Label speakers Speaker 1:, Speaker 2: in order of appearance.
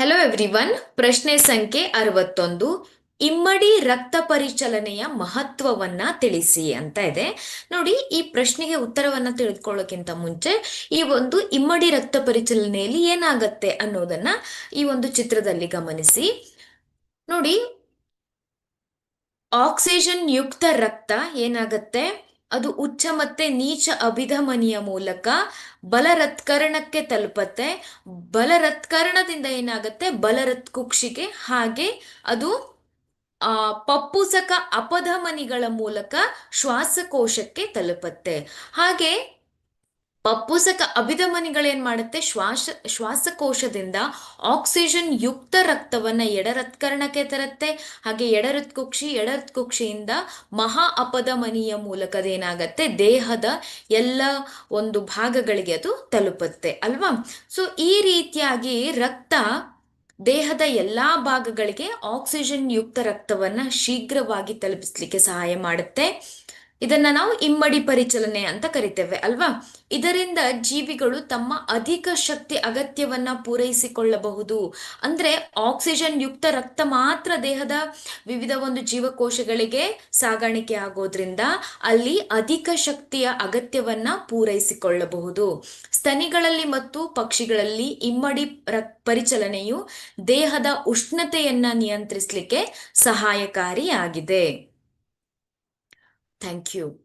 Speaker 1: Hello everyone ಪ್ರಶ್ನೆ ಸಂಖ್ಯೆ ಅರವತ್ತೊಂದು. ಇಮ್ಮಡಿ ರಕ್ತ ಪರಿಚಲನೆಯ ಮಹತ್ವವನ್ನ ತಿಳಿಸಿ ಅಂತ ಇದೆ. ನೋಡಿ, ಈ ಪ್ರಶ್ನೆಗೆ ಉತ್ತರವನ್ನ ತಿಳಿದುಕೊಳ್ಳೋಕ್ಕಿಂತ ಮುಂಚೆ ಈ ಒಂದು ಇಮ್ಮಡಿ ರಕ್ತ ಪರಿಚಲನೆಯಲ್ಲಿ ಏನಾಗತ್ತೆ ಅನ್ನೋದನ್ನ ಈ ಒಂದು ಚಿತ್ರದಲ್ಲಿ ಗಮನಿಸಿ. ನೋಡಿ ಆಕ್ಸಿಜನ್ ಯುಕ್ತ ರಕ್ತ ಏನಾಗತ್ತೆ? ಅದು ಉಚ್ಚ ಮತ್ತೆ ನೀಚ ಅಭಿಧಮನಿಯ ಮೂಲಕ ಬಲರತ್ಕರಣಕ್ಕೆ ತಲುಪತ್ತೆ. ಬಲರತ್ಕರಣದಿಂದ ಏನಾಗುತ್ತೆ? ಬಲರತ್ ಕುಕ್ಷಿಗೆ ಹಾಗೆ ಅದು, ಆ, ಪಪ್ಪುಸಕ ಅಪಧಮನಿಗಳ ಮೂಲಕ ಶ್ವಾಸಕೋಶಕ್ಕೆ ತಲುಪತ್ತೆ. ಹಾಗೆ ಪಪ್ಪುಸಕ ಅಭಿಧಮನಿಗಳೇನ್ ಮಾಡುತ್ತೆ? ಶ್ವಾಸ, ಶ್ವಾಸಕೋಶದಿಂದ ಆಕ್ಸಿಜನ್ ಯುಕ್ತ ರಕ್ತವನ್ನ ಎಡರತ್ಕರಣಕ್ಕೆ ತರುತ್ತೆ. ಹಾಗೆ ಎಡರತ್ಕುಕ್ಷಿ ಎಡರತ್ಕುಕ್ಷಿಯಿಂದ ಎಡರತ್ ಕುಕ್ಷಿಯಿಂದ ಮಹಾ ಅಪಧಮನಿಯ ಮೂಲಕದೇನಾಗತ್ತೆ? ದೇಹದ ಎಲ್ಲ ಒಂದು ಭಾಗಗಳಿಗೆ ಅದು ತಲುಪುತ್ತೆ ಅಲ್ವಾ? ಸೊ ಈ ರೀತಿಯಾಗಿ ರಕ್ತ ದೇಹದ ಎಲ್ಲಾ ಭಾಗಗಳಿಗೆ ಆಕ್ಸಿಜನ್ ಯುಕ್ತ ರಕ್ತವನ್ನ ಶೀಘ್ರವಾಗಿ ತಲುಪಿಸ್ಲಿಕ್ಕೆ ಸಹಾಯ ಮಾಡುತ್ತೆ. ಇದನ್ನ ನಾವು ಇಮ್ಮಡಿ ಪರಿಚಲನೆ ಅಂತ ಕರಿತೇವೆ, ಅಲ್ವಾ? ಇದರಿಂದ ಜೀವಿಗಳು ತಮ್ಮ ಅಧಿಕ ಶಕ್ತಿ ಅಗತ್ಯವನ್ನ ಪೂರೈಸಿಕೊಳ್ಳಬಹುದು. ಅಂದ್ರೆ ಆಕ್ಸಿಜನ್ ಯುಕ್ತ ರಕ್ತ ಮಾತ್ರ ದೇಹದ ವಿವಿಧ ಒಂದು ಜೀವಕೋಶಗಳಿಗೆ ಸಾಗಾಣಿಕೆ ಆಗೋದ್ರಿಂದ ಅಲ್ಲಿ ಅಧಿಕ ಶಕ್ತಿಯ ಅಗತ್ಯವನ್ನ ಪೂರೈಸಿಕೊಳ್ಳಬಹುದು. ಸ್ತನಿಗಳಲ್ಲಿ ಮತ್ತು ಪಕ್ಷಿಗಳಲ್ಲಿ ಇಮ್ಮಡಿ ಪರಿಚಲನೆಯು ದೇಹದ ಉಷ್ಣತೆಯನ್ನ ನಿಯಂತ್ರಿಸಲಿಕ್ಕೆ ಸಹಾಯಕಾರಿಯಾಗಿದೆ. Thank you.